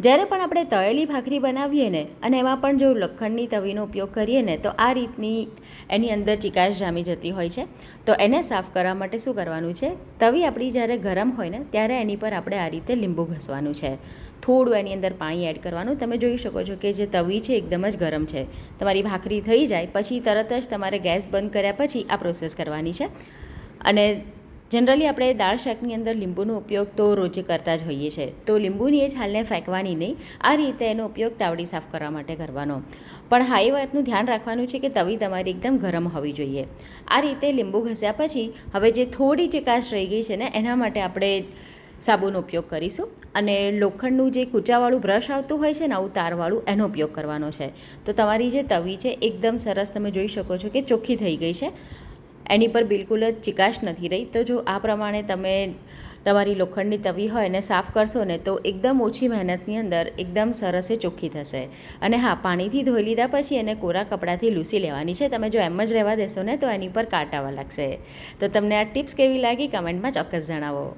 જ્યારે પણ આપણે તળેલી ભાખરી બનાવીએ ને અને એમાં પણ જો લખણની તવીનો ઉપયોગ કરીએ ને, તો આ રીતની એની અંદર ચિકાશ જામી જતી હોય છે. તો એને સાફ કરવા માટે શું કરવાનું છે? તવી આપણી જ્યારે ગરમ હોય ને, ત્યારે એની પર આપણે આ રીતે લીંબુ ઘસવાનું છે. થોડું એની અંદર પાણી એડ કરવાનું. તમે જોઈ શકો છો કે જે તવી છે, એકદમ જ ગરમ છે. તમારી ભાખરી થઈ જાય, પછી તરત જ તમારે ગેસ બંધ કર્યા પછી આ પ્રોસેસ કરવાની છે. અને જનરલી આપણે દાળ શાકની અંદર લીંબુનો ઉપયોગ તો રોજે કરતા જ હોઈએ છીએ. તો લીંબુની એ છાલને ફેંકવાની નહીં. આ રીતે એનો ઉપયોગ તાવડી સાફ કરવા માટે કરવાનો. પણ હા, એ વાતનું ધ્યાન રાખવાનું છે કે તવી તમારી એકદમ ગરમ હોવી જોઈએ. આ રીતે લીંબુ ઘસ્યા પછી હવે જે થોડી ચકાશ રહી ગઈ છે ને, એના માટે આપણે સાબુનો ઉપયોગ કરીશું અને લોખંડનું જે કૂચાવાળું બ્રશ આવતું હોય છે ને, આવું તારવાળું એનો ઉપયોગ કરવાનો છે. તો તમારી જે તવી છે, એકદમ સરસ તમે જોઈ શકો છો કે ચોખ્ખી થઈ ગઈ છે. એની પર બિલકુલ જ ચિકાશ નથી રહી. તો જો આ પ્રમાણે તમે તમારી લોખંડની તવી હોય ને સાફ કરશો ને, તો એકદમ ઓછી મહેનતની અંદર એકદમ સરસ એ ચોખ્ખી થશે. અને હા, પાણીથી ધોઈ લીધા પછી એને કોરા કપડાથી લૂસી લેવાની છે. તમે જો એમ જ રહેવા દેશો ને, તો એની પર કાંટાવા લાગશે. તો તમને આ ટિપ્સ કેવી લાગી કમેન્ટમાં ચોક્કસ જણાવો.